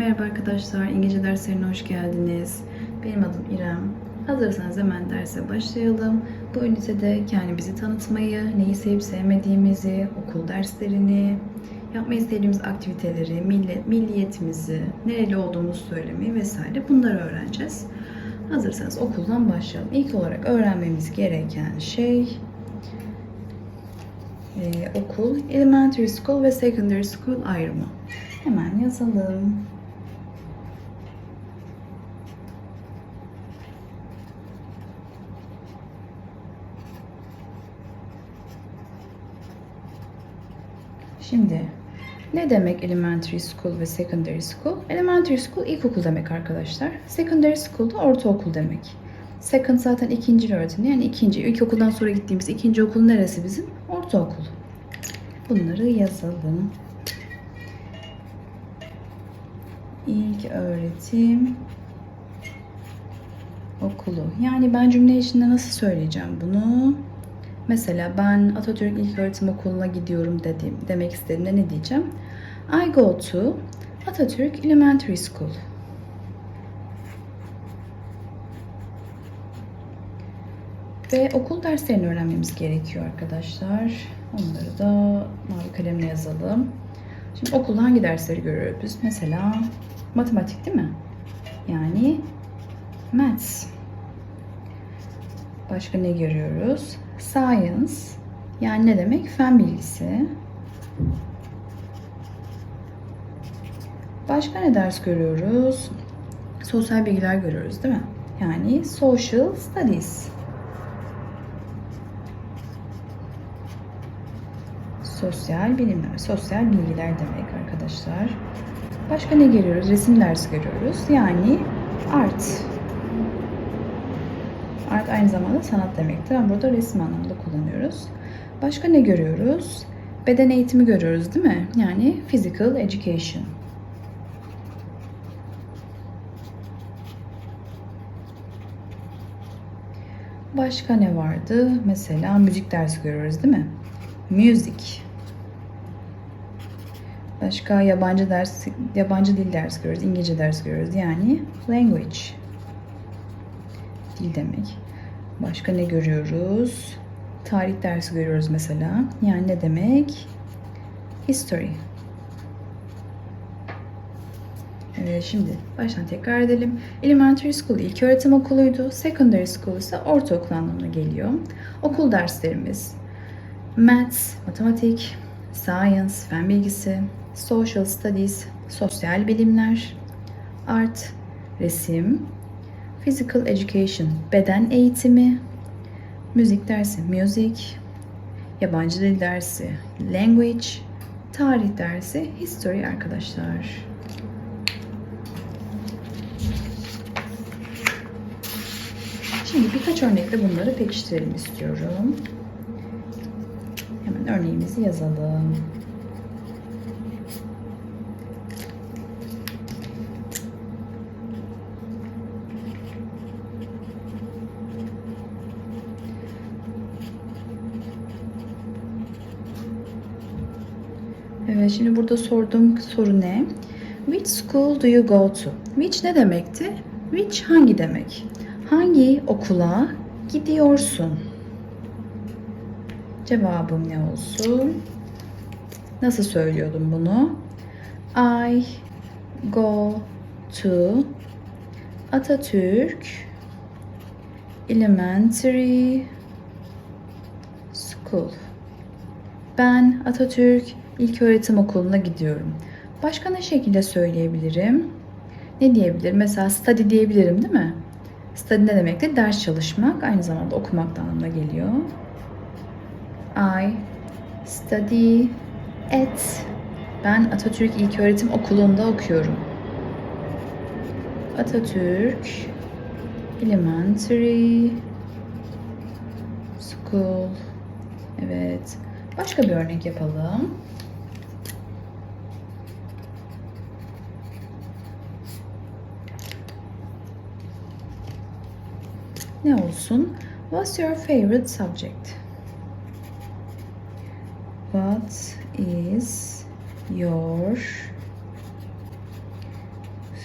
Merhaba arkadaşlar, İngilizce derslerine hoş geldiniz. Benim adım İrem. Hazırsanız hemen derse başlayalım. Bu ünitede kendimizi tanıtmayı, neyi sevip sevmediğimizi, okul derslerini, yapmayı sevdiğimiz aktiviteleri, millet, milliyetimizi, nereli olduğumuzu söylemeyi vesaire bunları öğreneceğiz. Hazırsanız okuldan başlayalım. İlk olarak öğrenmemiz gereken şey e, okul, elementary school ve secondary school ayrımı. Hemen yazalım. Şimdi ne demek elementary school ve secondary school? Elementary school ilkokul demek arkadaşlar. Secondary school da ortaokul demek. Second zaten ikinci öğretimi yani ikinci. İlkokuldan sonra gittiğimiz ikinci okul neresi bizim? Ortaokul. Bunları yazalım. İlk öğretim okulu. Yani ben cümle içinde nasıl söyleyeceğim bunu? Mesela ben Atatürk İlköğretim Okulu'na gidiyorum dedim, demek istediğimde ne diyeceğim? I go to Atatürk Elementary School. Ve okul derslerini öğrenmemiz gerekiyor arkadaşlar. Onları da mavi kalemle yazalım. Şimdi okulda hangi dersleri görüyoruz? Mesela matematik değil mi? Yani maths. Başka ne görüyoruz? Science. Yani ne demek? Fen bilgisi. Başka ne ders görüyoruz? Sosyal bilgiler görüyoruz değil mi? Yani social studies. Sosyal bilimler, sosyal bilgiler demek arkadaşlar. Başka ne görüyoruz? Resim dersi görüyoruz. Yani art. Art aynı zamanda sanat demektir ama burada resim anlamında kullanıyoruz. Başka ne görüyoruz? Beden eğitimi görüyoruz değil mi? Yani physical education. Başka ne vardı? Mesela müzik dersi görüyoruz değil mi? Music. Başka yabancı ders, yabancı dil dersi görüyoruz, İngilizce ders görüyoruz. Yani language. Dil demek. Başka ne görüyoruz? Tarih dersi görüyoruz mesela. Yani ne demek? History. Evet, şimdi baştan tekrar edelim. Elementary School ilk öğretim okuluydu. Secondary School ise ortaokul anlamına geliyor. Okul derslerimiz Maths, matematik, Science, fen bilgisi, Social Studies, sosyal bilimler, Art, resim, Physical Education, beden eğitimi, müzik dersi, music, yabancı dil dersi, language, tarih dersi, history arkadaşlar. Şimdi birkaç örnekle bunları pekiştirelim istiyorum. Hemen örneğimizi yazalım. Evet, şimdi burada sorduğum soru ne? Which school do you go to? Which ne demekti? Which hangi demek? Hangi okula gidiyorsun? Cevabım ne olsun? Nasıl söylüyordum bunu? I go to Atatürk Elementary School. Ben Atatürk İlköğretim Okulu'na gidiyorum. Başka ne şekilde söyleyebilirim? Ne diyebilirim? Mesela study diyebilirim değil mi? Study ne demekti? Ders çalışmak. Aynı zamanda okumak da anlamına geliyor. I study at ben Atatürk İlköğretim Okulu'nda okuyorum. Atatürk Elementary School. Evet. Başka bir örnek yapalım. Ne olsun? What's your favorite subject? What is your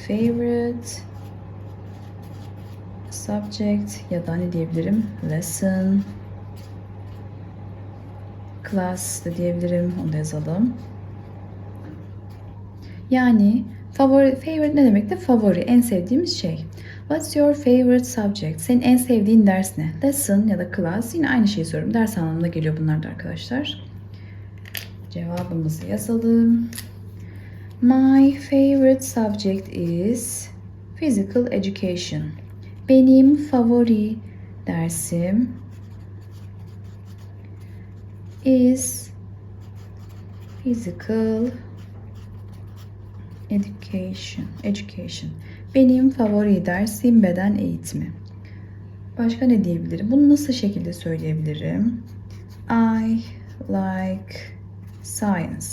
favorite subject ya da ne diyebilirim? Lesson class da diyebilirim. Onu da yazalım. Yani favori, favorite ne demek de favori, en sevdiğimiz şey. What's your favorite subject? Senin en sevdiğin ders ne? Lesson ya da class yine aynı şeyi soruyorum. Ders anlamına geliyor bunlar da arkadaşlar. Cevabımızı yazalım. My favorite subject is physical education. Benim favori dersim is physical education. Education. Benim favori dersim beden eğitimi. Başka ne diyebilirim? Bunu nasıl şekilde söyleyebilirim? I like science.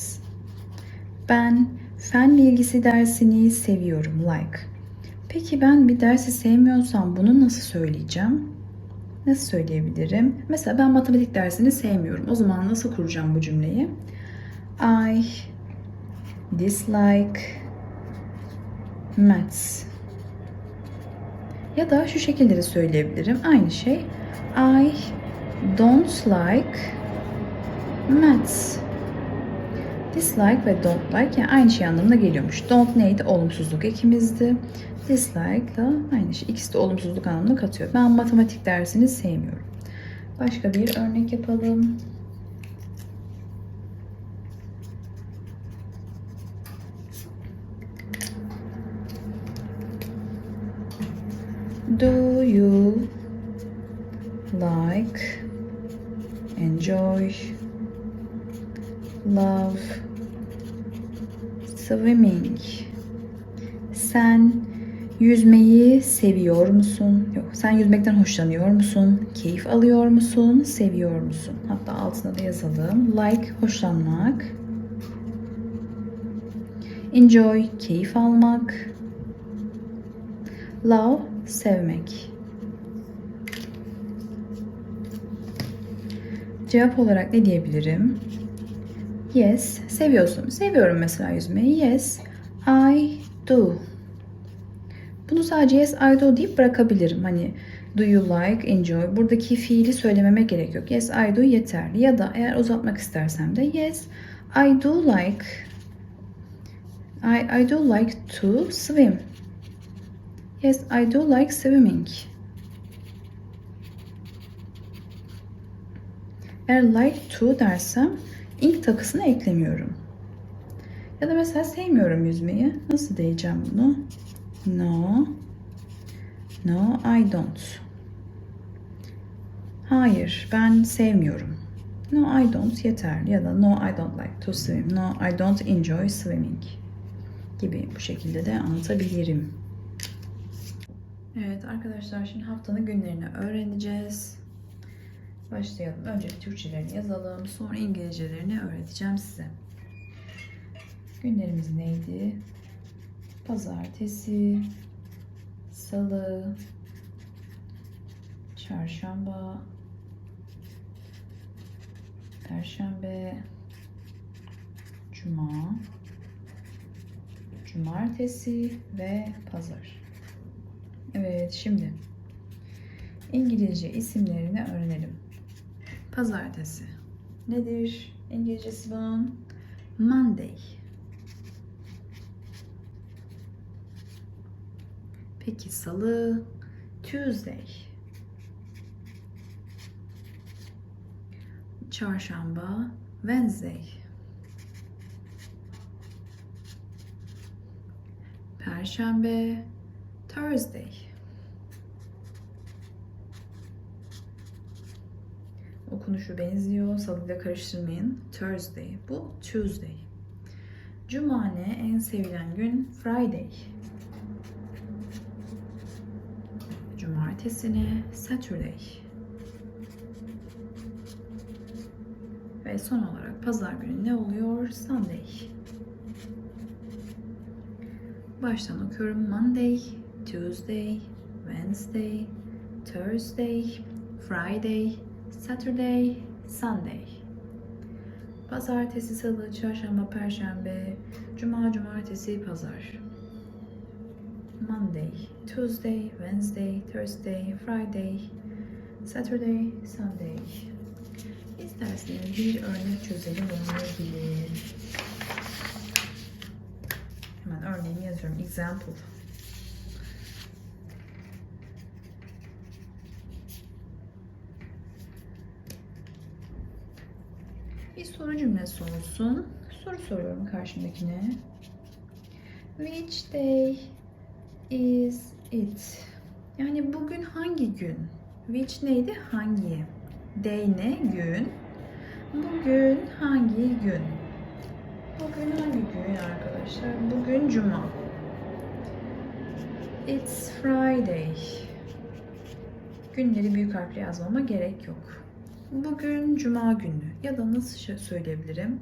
Ben fen bilgisi dersini seviyorum. Like. Peki ben bir dersi sevmiyorsam bunu nasıl söyleyeceğim? Nasıl söyleyebilirim? Mesela ben matematik dersini sevmiyorum. O zaman nasıl kuracağım bu cümleyi? I dislike maths. Ya da şu şekilde de söyleyebilirim. Aynı şey. I don't like maths. Dislike ve don't like yani aynı şey anlamına geliyormuş. Don't neydi? Olumsuzluk ekimizdi. Dislike da aynı şey. İkisi de olumsuzluk anlamına katıyor. Ben matematik dersini sevmiyorum. Başka bir örnek yapalım. Do you like, enjoy, love swimming? Sen yüzmeyi seviyor musun? Yok, sen yüzmekten hoşlanıyor musun? Keyif alıyor musun? Seviyor musun? Hatta altına da yazalım. Like, hoşlanmak. Enjoy, keyif almak. Love, sevmek. Cevap olarak ne diyebilirim? Yes, seviyorsun. Seviyorum mesela yüzmeyi. Yes, I do. Bunu sadece yes, I do deyip bırakabilirim. Hani do you like, enjoy. Buradaki fiili söylememe gerek yok. Yes, I do yeterli. Ya da eğer uzatmak istersem de yes, I do like I, I do like to swim. Yes, I do like swimming. Eğer like to dersem ilk takısını eklemiyorum. Ya da mesela sevmiyorum yüzmeyi. Nasıl diyeceğim bunu? No. No, I don't. Hayır, ben sevmiyorum. No, I don't yeterli. Ya da no, I don't like to swim. No, I don't enjoy swimming. Gibi bu şekilde de anlatabilirim. Evet arkadaşlar şimdi haftanın günlerini öğreneceğiz. Başlayalım. Önce bir Türkçelerini yazalım. Sonra İngilizcelerini öğreteceğim size. Günlerimiz neydi? Pazartesi, Salı, Çarşamba, Perşembe, Cuma, Cumartesi ve Pazar. Evet şimdi İngilizce isimlerini öğrenelim. Pazartesi. Nedir? İngilizcesi bunun Monday. Peki salı Tuesday. Çarşamba Wednesday. Perşembe Thursday. Okunuşu benziyor. Salıyla karıştırmayın. Thursday. Bu Tuesday. Cuma ne? En sevilen gün Friday. Cumartesi ne? Saturday. Ve son olarak pazar günü ne oluyor? Sunday. Baştan okuyorum. Monday, Tuesday, Wednesday, Thursday, Friday, Saturday, Sunday. Pazartesi, salı, çarşamba, perşembe, cuma, cumartesi, pazar. Monday, Tuesday, Wednesday, Thursday, Friday, Saturday, Sunday. İsterseniz bir örnek çözelim onunla ilgili. Hemen örneğini yazıyorum. Example. Bir soru cümlesi olsun. Soru soruyorum karşımdakine. Which day is it? Yani bugün hangi gün? Which neydi? Hangi? Day ne? Gün. Bugün hangi gün? Bugün hangi gün arkadaşlar? Bugün cuma. It's Friday. Günleri büyük harfle yazmama gerek yok. Bugün cuma günü ya da nasıl söyleyebilirim?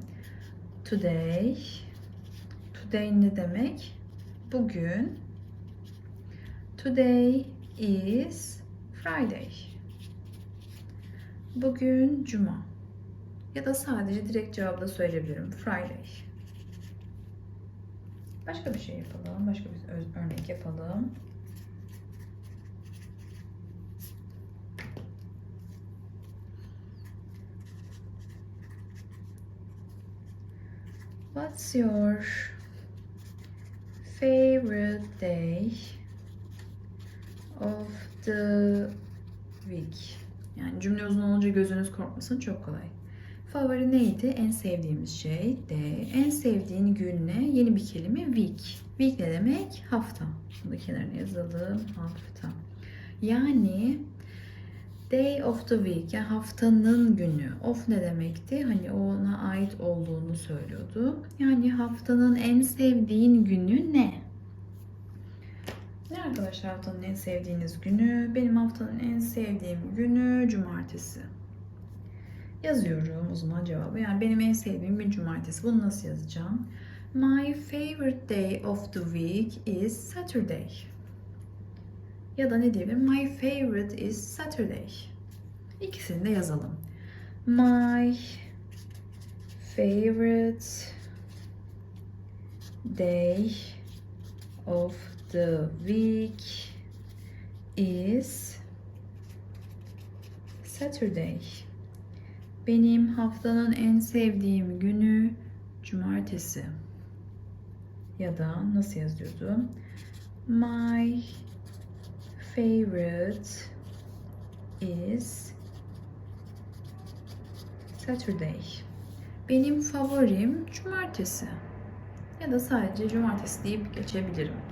Today. Today ne demek? Bugün. Today is Friday. Bugün cuma. Ya da sadece direkt cevabı da söyleyebilirim. Friday. Başka bir şey yapalım. Başka bir örnek yapalım. What's your favorite day of the week? Yani cümle uzun olunca gözünüz korkmasın çok kolay. Favori neydi? En sevdiğimiz şey de. En sevdiğin gün ne? Yeni bir kelime week. Week ne demek? Hafta. Bunu da kenarına yazalım. Hafta. Yani Day of the week yani haftanın günü. Of ne demekti? Hani ona ait olduğunu söylüyordu. Yani haftanın en sevdiğin günü ne? Ne arkadaşlar haftanın en sevdiğiniz günü? Benim haftanın en sevdiğim günü cumartesi. Yazıyorum o zaman cevabı. Yani benim en sevdiğim gün cumartesi. Bunu nasıl yazacağım? My favorite day of the week is Saturday. Ya da ne diyebilirim? My favorite is Saturday. İkisini de yazalım. My favorite day of the week is Saturday. Benim haftanın en sevdiğim günü cumartesi. Ya da nasıl yazıyordu? My favorite is Saturday. Benim favorim cumartesi. Ya da sadece cumartesi deyip geçebilirim.